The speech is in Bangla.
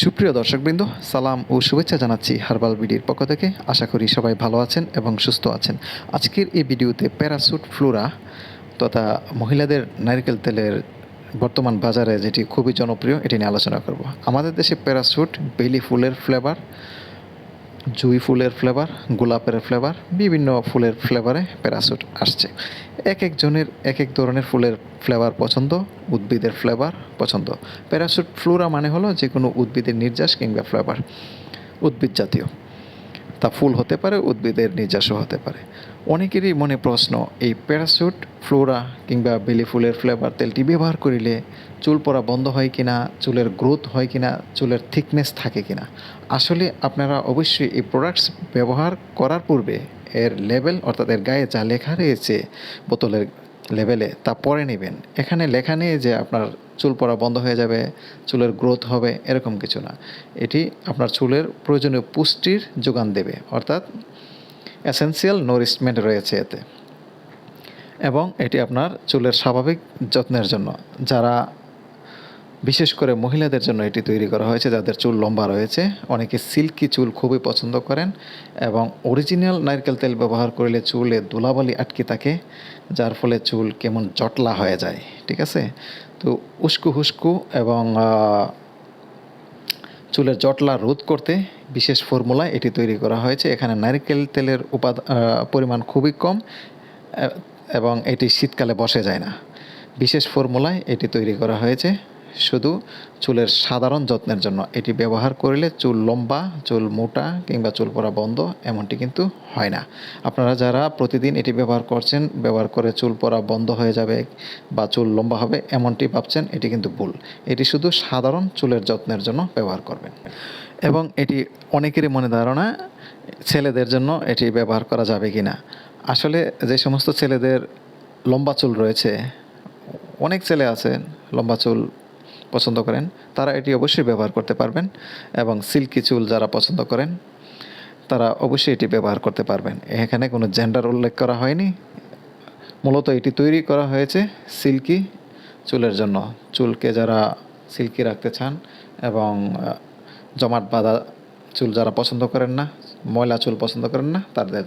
সুপ্রিয় দর্শকবৃন্দ, সালাম ও শুভেচ্ছা জানাচ্ছি হার্বাল বিডির পক্ষ থেকে। আশা করি সবাই ভালো আছেন এবং সুস্থ আছেন। আজকের এই ভিডিওতে প্যারাসুট ফ্লোরা তথা মহিলাদের নারিকেল তেলের বর্তমান বাজারে যেটি খুবই জনপ্রিয়, এটি নিয়ে আলোচনা করব। আমাদের দেশে প্যারাসুট, বেলি ফুলের ফ্লেভার জুই ফুলের ফ্লেভার গোলাপের ফ্লেভার বিভিন্ন ফুলের ফ্লেভারে প্যারাসুট আসছে। এক একজনের এক এক ধরনের ফুলের ফ্লেভার পছন্দ, উদ্ভিদের ফ্লেভার পছন্দ। প্যারাসুট ফ্লোরা মানে হলো যে কোনো উদ্ভিদের নির্যাস কিংবা ফ্লেভার উদ্ভিদ জাতীয়। তা ফুল হতে পারে, উদ্ভিদের নির্যাসও হতে পারে। অনেকেরই মনে প্রশ্ন, এই প্যারাসুট, ফ্লোরা কিংবা বেলি ফুলের ফ্লেভার তেলটি ব্যবহার করিলে চুল পড়া বন্ধ হয় কিনা, চুলের গ্রোথ হয় কিনা, চুলের থিকনেস থাকে কিনা? আসলে আপনারা অবশ্যই এই প্রোডাক্টস ব্যবহার করার পূর্বে এর লেভেল অর্থাৎ এর গায়ে যা লেখা রয়েছে, বোতলের লেভেলে তা পরে নেবেন। এখানে লেখা নেই যে আপনার চুল পড়া বন্ধ হয়ে যাবে, চুলের গ্রোথ হবে, এরকম কিছু না। এটি আপনার চুলের প্রয়োজনীয় পুষ্টির যোগান দেবে, অর্থাৎ এসেন্সিয়াল নরিশমেন্ট রয়েছে এতে। এবং এটি আপনার চুলের স্বাভাবিক যত্নের জন্য। যারা বিশেষ করে মহিলাদের জন্য এটি তৈরি করা হয়েছে, যাদের চুল লম্বা রয়েছে। অনেকে সিল্কি চুল খুবই পছন্দ করেন এবং অরিজিনাল নারকেল তেল ব্যবহার করলে চুলে ধুলাবালি আটকে থাকে, যার ফলে চুল কেমন জটলা হয়ে যায়, ঠিক আছে? তো উস্কু হুস্কু এবং চুলের জটলা রোধ করতে বিশেষ ফর্মুলা এটি তৈরি করা হয়েছে। এখানে নারকেল তেলের উপাদান পরিমাণ খুবই কম এবং এটি শীতকালে বসে যায় না। বিশেষ ফর্মুলায় এটি তৈরি করা হয়েছে। শুধু চুলের সাধারণ যত্নের জন্য। এটি ব্যবহার করলে চুল লম্বা, চুল মোটা কিংবা চুল পড়া বন্ধ এমনটি কিন্তু হয় না। আপনারা যারা প্রতিদিন এটি ব্যবহার করছেন, ব্যবহার করে চুল পড়া বন্ধ হয়ে যাবে বা চুল লম্বা হবে এমনটি ভাবছেন, এটি কিন্তু ভুল। এটি শুধু সাধারণ চুলের যত্নের জন্য ব্যবহার করবেন। এবং এটি অনেকেরই মনে ধারণা, ছেলেদের জন্য এটি ব্যবহার করা যাবে কি না আসলে যে সমস্ত ছেলেদের লম্বা চুল রয়েছে, অনেক ছেলে আছেন, লম্বা চুল পছন্দ করেন, তারা এটি অবশ্যই ব্যবহার করতে পারবেন এবং সিল্কি চুল যারা পছন্দ করেন, তারা অবশ্যই এটি ব্যবহার করতে পারবেন। এখানে কোনো জেন্ডার উল্লেখ করা হয়নি। মূলত এটি তৈরি করা হয়েছে সিল্কি চুলের জন্য। চুলকে যারা সিল্কি রাখতে চান এবং জমাট বাঁধা চুল যারা পছন্দ করেন না, ময়লা চুল পছন্দ করেন না, তাদের